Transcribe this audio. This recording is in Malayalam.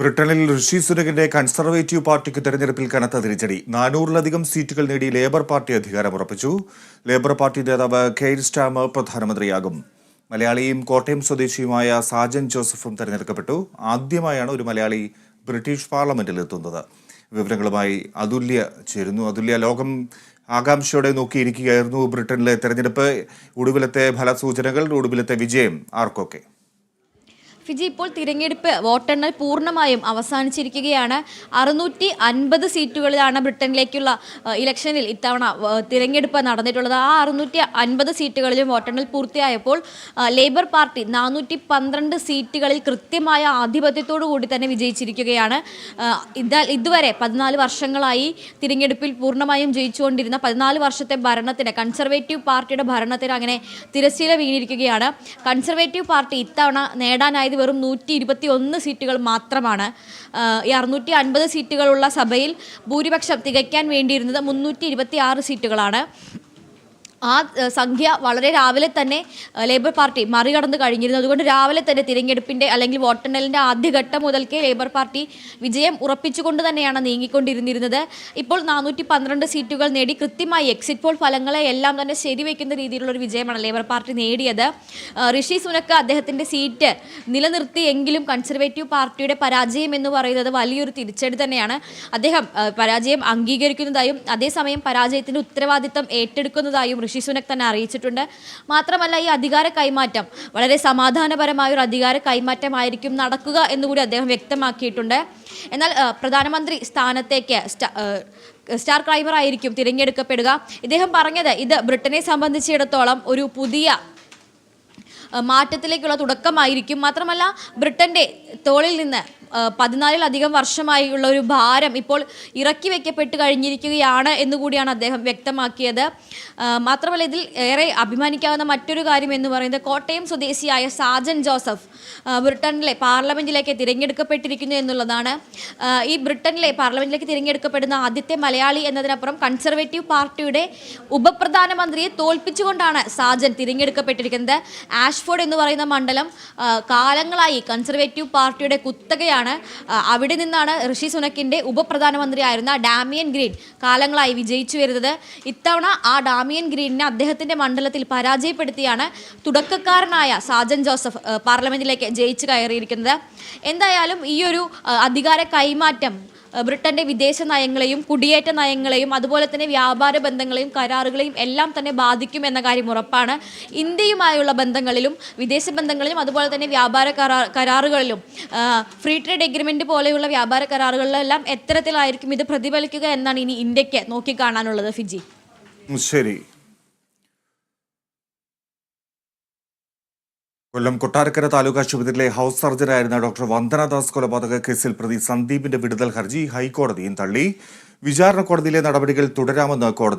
ബ്രിട്ടനിൽ ഋഷി സുനകിന്റെ കൺസർവേറ്റീവ് പാർട്ടിക്ക് തെരഞ്ഞെടുപ്പിൽ കനത്ത തിരിച്ചടി. നാനൂറിലധികം സീറ്റുകൾ നേടി ലേബർ പാർട്ടി അധികാരമുറപ്പിച്ചു ലേബർ പാർട്ടി നേതാവ് കെയ്ൻ സ്റ്റാമർ പ്രധാനമന്ത്രിയാകും. മലയാളിയും കോട്ടയം സ്വദേശിയുമായ സാജൻ ജോസഫും തെരഞ്ഞെടുക്കപ്പെട്ടു. ആദ്യമായാണ് ഒരു മലയാളി ബ്രിട്ടീഷ് പാർലമെന്റിൽ എത്തുന്നത്. വിവരങ്ങളുമായി അതുല്യ ചേരുന്നു. അതുല്യ ലോകം ആകാംക്ഷയോടെ നോക്കിയിരിക്കുകയായിരുന്നു ബ്രിട്ടനിലെ തെരഞ്ഞെടുപ്പ്. ഒടുവിലത്തെ ഫലസൂചനകൾ ഒടുവിലത്തെ വിജയം ആർക്കൊക്കെ? ഫിജി ഇപ്പോൾ തിരഞ്ഞെടുപ്പ് വോട്ടെണ്ണൽ പൂർണമായും അവസാനിച്ചിരിക്കുകയാണ്. അറുന്നൂറ്റി അൻപത് സീറ്റുകളിലാണ് ബ്രിട്ടനിലേക്കുള്ള ഇലക്ഷനിൽ ഇത്തവണ തിരഞ്ഞെടുപ്പ് നടന്നിട്ടുള്ളത്. ആ അറുന്നൂറ്റി അൻപത് സീറ്റുകളിലും വോട്ടെണ്ണൽ പൂർത്തിയായപ്പോൾ ലേബർ പാർട്ടി നാനൂറ്റി പന്ത്രണ്ട് സീറ്റുകളിൽ കൃത്യമായ ആധിപത്യത്തോടു കൂടി തന്നെ വിജയിച്ചിരിക്കുകയാണ്. ഇതാ ഇതുവരെ പതിനാല് വർഷങ്ങളായി തിരഞ്ഞെടുപ്പിൽ പൂർണമായും ജയിച്ചുകൊണ്ടിരുന്ന പതിനാല് വർഷത്തെ ഭരണത്തിന് കൺസർവേറ്റീവ് പാർട്ടിയുടെ ഭരണത്തിന് അങ്ങനെ തിരശ്ശീല വീണിരിക്കുകയാണ്. കൺസർവേറ്റീവ് പാർട്ടി ഇത്തവണ നേടാനായത് വെറും നൂറ്റി ഇരുപത്തി ഒന്ന് സീറ്റുകൾ മാത്രമാണ്. ഈ അറുന്നൂറ്റി അൻപത് സീറ്റുകളുള്ള സഭയിൽ ഭൂരിപക്ഷം തികയ്ക്കാൻ വേണ്ടിയിരുന്നത് മുന്നൂറ്റി ഇരുപത്തി ആറ് സീറ്റുകളാണ്. ആ സംഖ്യ വളരെ രാവിലെ തന്നെ ലേബർ പാർട്ടി മറികടന്ന് കഴിഞ്ഞിരുന്നു. അതുകൊണ്ട് രാവിലെ തന്നെ തിരഞ്ഞെടുപ്പിന്റെ അല്ലെങ്കിൽ വോട്ടെണ്ണലിന്റെ ആദ്യഘട്ടം മുതൽക്കേ ലേബർ പാർട്ടി വിജയം ഉറപ്പിച്ചുകൊണ്ട് തന്നെയാണ് നീങ്ങിക്കൊണ്ടിരുന്നിരുന്നത്. ഇപ്പോൾ നാനൂറ്റി പന്ത്രണ്ട് സീറ്റുകൾ നേടി കൃത്യമായി എക്സിറ്റ് പോൾ ഫലങ്ങളെ എല്ലാം തന്നെ ശരിവെക്കുന്ന രീതിയിലുള്ള ഒരു വിജയമാണ് ലേബർ പാർട്ടി നേടിയത്. ഋഷി സുനക്ക് അദ്ദേഹത്തിന്റെ സീറ്റ് നിലനിർത്തി എങ്കിലും കൺസർവേറ്റീവ് പാർട്ടിയുടെ പരാജയം എന്ന് പറയുന്നത് വലിയൊരു തിരിച്ചടി തന്നെയാണ്. അദ്ദേഹം പരാജയം അംഗീകരിക്കുന്നതായും അതേസമയം പരാജയത്തിന്റെ ഉത്തരവാദിത്തം ഏറ്റെടുക്കുന്നതായും ഋഷി സുനക് തന്നെ അറിയിച്ചിട്ടുണ്ട്. മാത്രമല്ല ഈ അധികാര കൈമാറ്റം വളരെ സമാധാനപരമായ ഒരു അധികാര കൈമാറ്റമായിരിക്കും നടക്കുക എന്നുകൂടി അദ്ദേഹം വ്യക്തമാക്കിയിട്ടുണ്ട്. എന്നാൽ പ്രധാനമന്ത്രി സ്ഥാനത്തേക്ക് സ്റ്റാർ ക്ലൈമർ ആയിരിക്കും തിരഞ്ഞെടുക്കപ്പെടുക. ഇദ്ദേഹം പറഞ്ഞത് ഇത് ബ്രിട്ടനെ സംബന്ധിച്ചിടത്തോളം ഒരു പുതിയ മാറ്റത്തിലേക്കുള്ള തുടക്കമായിരിക്കും. മാത്രമല്ല ബ്രിട്ടന്റെ തോളിൽ നിന്ന് പതിനാലിലധികം വർഷമായുള്ള ഒരു ഭാരം ഇപ്പോൾ ഇറക്കി വെക്കപ്പെട്ട് കഴിഞ്ഞിരിക്കുകയാണ് എന്നുകൂടിയാണ് അദ്ദേഹം വ്യക്തമാക്കിയത്. മാത്രമല്ല ഇതിൽ ഏറെ അഭിമാനിക്കാവുന്ന മറ്റൊരു കാര്യം എന്ന് പറയുന്നത് കോട്ടയം സ്വദേശിയായ സാജൻ ജോസഫ് ബ്രിട്ടനിലെ പാർലമെന്റിലേക്ക് തിരഞ്ഞെടുക്കപ്പെട്ടിരിക്കുന്നു എന്നുള്ളതാണ്. ഈ ബ്രിട്ടനിലെ പാർലമെന്റിലേക്ക് തിരഞ്ഞെടുക്കപ്പെടുന്ന ആദ്യത്തെ മലയാളി എന്നതിനപ്പുറം കൺസർവേറ്റീവ് പാർട്ടിയുടെ ഉപപ്രധാനമന്ത്രിയെ തോൽപ്പിച്ചുകൊണ്ടാണ് സാജൻ തിരഞ്ഞെടുക്കപ്പെട്ടിരിക്കുന്നത്. ആഷ്ഫോർഡ് എന്ന് പറയുന്ന മണ്ഡലം കാലങ്ങളായി കൺസർവേറ്റീവ് പാർട്ടിയുടെ കുത്തകയാണ്. ആ, അവിടെ നിന്നാണ് ഋഷി സുനക്കിന്റെ ഉപപ്രധാനമന്ത്രിയായിരുന്ന ഡാമിയൻ ഗ്രീൻ കാലങ്ങളായി വിജയിച്ചു വരുന്നത്. ഇത്തവണ ആ ഡാമിയൻ ഗ്രീനിനെ അദ്ദേഹത്തിന്റെ മണ്ഡലത്തിൽ പരാജയപ്പെടുത്തിയാണ് തുടക്കക്കാരനായ സാജൻ ജോസഫ് പാർലമെന്റിലേക്ക് ജയിച്ചു കയറിയിരിക്കുന്നത്. എന്തായാലും ഈ ഒരു അധികാര കൈമാറ്റം ബ്രിട്ടന്റെ വിദേശ നയങ്ങളെയും കുടിയേറ്റ നയങ്ങളെയും അതുപോലെ തന്നെ വ്യാപാര ബന്ധങ്ങളെയും കരാറുകളെയും എല്ലാം തന്നെ ബാധിക്കും എന്ന കാര്യം ഉറപ്പാണ്. ഇന്ത്യയുമായുള്ള ബന്ധങ്ങളിലും വിദേശ ബന്ധങ്ങളിലും അതുപോലെ തന്നെ വ്യാപാര കരാറുകളിലും ഫ്രീ ട്രേഡ് എഗ്രിമെന്റ് പോലെയുള്ള വ്യാപാര കരാറുകളിലെല്ലാം എത്തരത്തിലായിരിക്കും ഇത് പ്രതിഫലിക്കുക എന്നാണ് ഇനി ഇന്ത്യയ്ക്ക് നോക്കിക്കാണാനുള്ളത് ഫിജി. ശരി. കൊല്ലം കൊട്ടാരക്കര താലൂക്ക് ആശുപത്രിയിലെ ഹൗസ് സർജനായിരുന്ന ഡോക്ടർ വന്ദനദാസ് കൊലപാതക കേസിൽ പ്രതി സന്ദീപിന്റെ വിടുതൽ ഹർജി ഹൈക്കോടതിയും തള്ളി. വിചാരണ കോടതിയിലെ നടപടികൾ തുടരാമെന്ന് കോടതി